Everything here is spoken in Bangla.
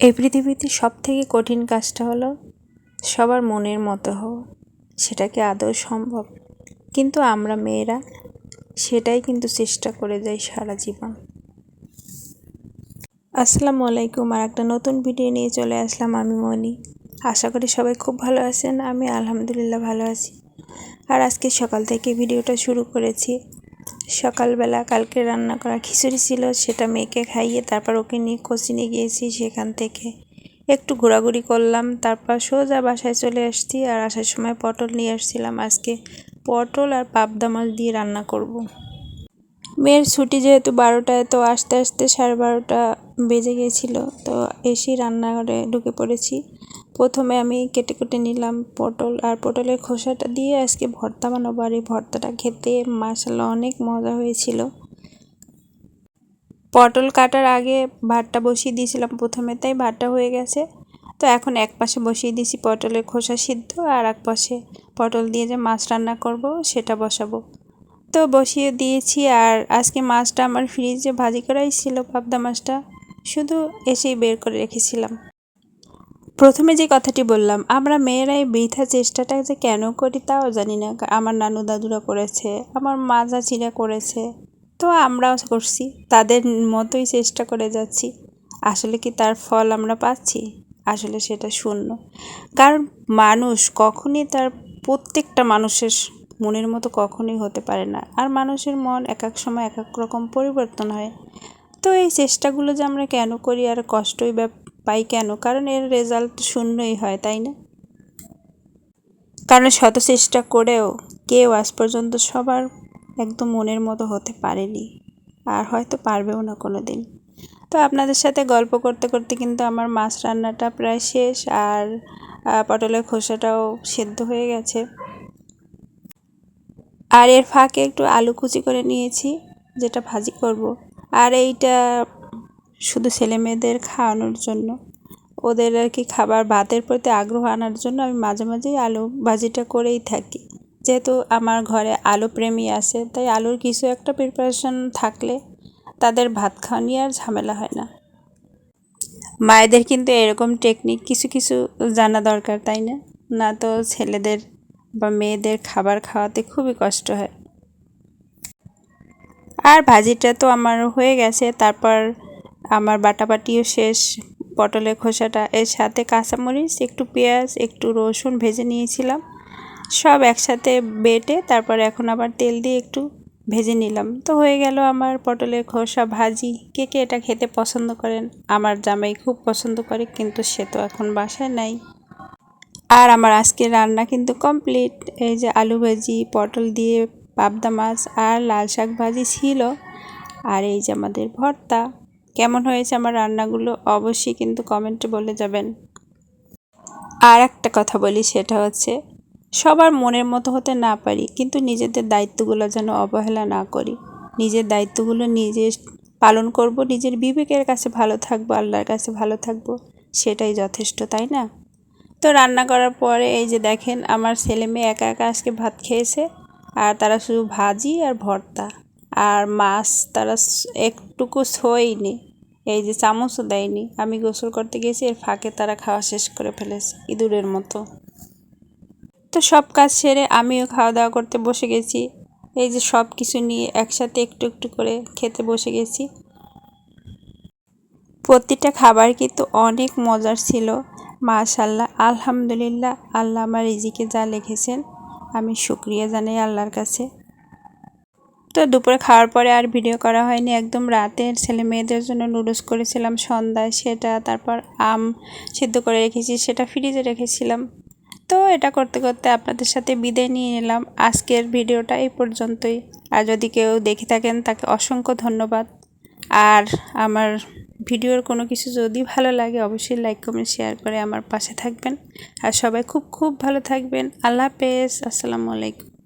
এই পৃথিবীতে সব থেকে কঠিন কাজটা হলো সবার মনের মতো হওয়া। সেটা কি আদৌ সম্ভব? কিন্তু আমরা মেয়েরা সেটাই কিন্তু চেষ্টা করে যাই সারা জীবন। আসসালামু আলাইকুম আর একটা নতুন ভিডিও নিয়ে চলে আসলাম আমি মনি। আশা করি সবাই খুব ভালো আছেন, আমি আলহামদুলিল্লাহ ভালো আছি। আর আজকে সকাল থেকে ভিডিওটা শুরু করেছি। সকালবেলা কালকে রান্না করা খিচুড়ি ছিল, সেটা মেয়েকে খাইয়ে তারপর ওকে নিয়ে কোচিনে গিয়েছি সেখান থেকে। একটু ঘোরাঘুরি করলাম, তারপর সোজা বাসায় চলে আসছি আর আসার সময় পটল নিয়ে আসছিলাম। আজকে পটল আর পাবদা মাছ দিয়ে রান্না করব। মেয়ের ছুটি যেহেতু বারোটায়, তো আসতে আসতে সাড়ে বারোটা বেজে গিয়েছিল তো এসেই রান্নাঘরে ঢুকে পড়েছি। প্রথমে আমি কেটে কেটে নিলাম পটল আর পটলের খোসাটা দিয়ে আজকে ভর্তা বানাবো। আর এই ভর্তাটা খেতে মাসাল্লা অনেক মজা হয়েছিল। পটল কাটার আগে ভাতটা বসিয়ে দিয়েছিলাম প্রথমে, তাই ভাতটা হয়ে গেছে। তো এখন এক পাশে বসিয়ে দিয়েছি পটলের খোসা সিদ্ধ, আর এক পাশে পটল দিয়ে যে মাছ রান্না করব সেটা বসাবো। তো বসিয়ে দিয়েছি, আর আজকে মাছটা আমার ফ্রিজে ভাজি করাই ছিল, পাবদা মাছটা। শুধু এসেই বের করে রেখেছিলাম। প্রথমে যে কথাটি বললাম, আমরা মেয়েরাই বৃথা চেষ্টাটা যে কেন করি তাও জানি না। আমার নানু দাদুরা করেছে, আমার মা চাচিরা করেছে। তো আমরাও করছি, তাদের মতোই চেষ্টা করে যাচ্ছি। আসলে কি তার ফল আমরা পাচ্ছি? আসলে সেটা শূন্য। কারণ মানুষ কখনই তার প্রত্যেকটা মানুষের মনের মতো কখনোই হতে পারে না। আর মানুষের মন এক এক সময় এক এক রকম পরিবর্তন হয়। তো এই চেষ্টাগুলো যে আমরা কেন করি আর কষ্টই পাই কেন? কারণ এর রেজাল্ট শূন্যই হয়, তাই না? কারণ শত চেষ্টা করেও কেউ আজ পর্যন্ত সবার একদম মনের মতো হতে পারেনি। আর হয়তো পারবেও না কোনো দিন তো আপনাদের সাথে গল্প করতে করতে কিন্তু আমার মাছ রান্নাটা প্রায় শেষ আর পটলের খোসাটাও সেদ্ধ হয়ে গেছে। আর এর ফাঁকে একটু আলু কুচি করে নিয়েছি, যেটা ভাজি করব। আর এইটা শুধু ছেলে মেয়েদের খাওয়ানোর জন্য। ওদের আর কি খাবার ভাতের প্রতি আগ্রহ আনার জন্য আমি মাঝে মাঝেই আলু ভাজিটা করেই থাকি। যেহেতু আমার ঘরে আলু প্রেমী আছে, তাই আলুর কিছু একটা প্রিপারেশন থাকলে তাদের ভাত খাওয়া নিয়ে আর ঝামেলা হয় না। মায়েদের কিন্তু এরকম টেকনিক কিছু কিছু জানা দরকার, তাই না? না তো ছেলেদের বা মেয়েদের খাবার খাওয়াতে খুবই কষ্ট হয়। আর ভাজিটা তো আমার হয়ে গেছে, তারপর আমার বাটাবাটিও শেষ। পটলের খোসাটা, এর সাথে কাঁচামরিচ, একটু পেঁয়াজ, একটু রসুন ভেজে নিয়েছিলাম। সব একসাথে বেটে তারপর এখন আবার তেল দিয়ে একটু ভেজে নিলাম। তো হয়ে গেল আমার পটলের খোসা ভাজি। কে কে এটা খেতে পছন্দ করেন? আমার জামাই খুব পছন্দ করে, কিন্তু সে তো এখন বাসায় নাই। আর আমার আজকে রান্না কিন্তু কমপ্লিট। এই যে আলু ভাজি, পটল দিয়ে পাবদা মাছ আর লাল শাক ভাজি ছিল। আর এই যে আমাদের ভর্তা। কেমন হয়েছে আমার রান্নাগুলো অবশ্যই কিন্তু কমেন্টে বলে যাবেন। আর একটা কথা বলি, সেটা হচ্ছে সবার মনের মতো হতে না পারি, কিন্তু নিজেদের দায়িত্বগুলো যেন অবহেলা না করি। নিজের দায়িত্বগুলো নিজে পালন করব, নিজের বিবেকের কাছে ভালো থাকব, আল্লাহর কাছে ভালো থাকব, সেটাই যথেষ্ট, তাই না? তো রান্না করার পরে এই যে দেখেন, আমার ছেলে মেয়ে একা একা আজকে ভাত খেয়েছে, আর তারা শুধু ভাজি আর ভর্তা। আর মাছ তারা একটুকু ছোঁয়নি এই যে চামচও দেয়নি। আমি গোসল করতে গেছি এর ফাঁকে তারা খাওয়া শেষ করে ফেলেছে, ইঁদুরের মতো। তো সব কাজ সেরে আমিও খাওয়া দাওয়া করতে বসে গেছি। এই যে সব কিছু নিয়ে একসাথে একটু একটু করে খেতে বসে গেছি। প্রতিটা খাবার কিন্তু অনেক মজার ছিল। মাশাল্লাহ, আলহামদুলিল্লাহ, আল্লাহ আমার রিজিকে যা লিখেছেন, আমি শুক্রিয়া জানাই আল্লাহর কাছে। তো দুপুরে খাওয়ার পরে আর ভিডিও করা হয়নি। একদম রাতে ছেলে মেয়েদের জন্য নুডলস করেছিলাম, সন্ধ্যায় সেটা, তারপর আম সিদ্ধ করে রেখেছি, সেটা ফ্রিজে রেখেছিলাম। তো এটা করতে করতে আপনাদের সাথে বিদায় নিয়ে নিলাম। আজকের ভিডিওটা এই পর্যন্তই। আর যদি কেউ দেখে থাকেন, তাকে অসংখ্য ধন্যবাদ। আর আমার ভিডিওর কোনো কিছু যদি ভালো লাগে, অবশ্যই লাইক, কমেন্ট, শেয়ার করে আমার পাশে থাকবেন। আর সবাই খুব খুব ভালো থাকবেন। আল্লাহ হাফেজ। আসসালামু আলাইকুম।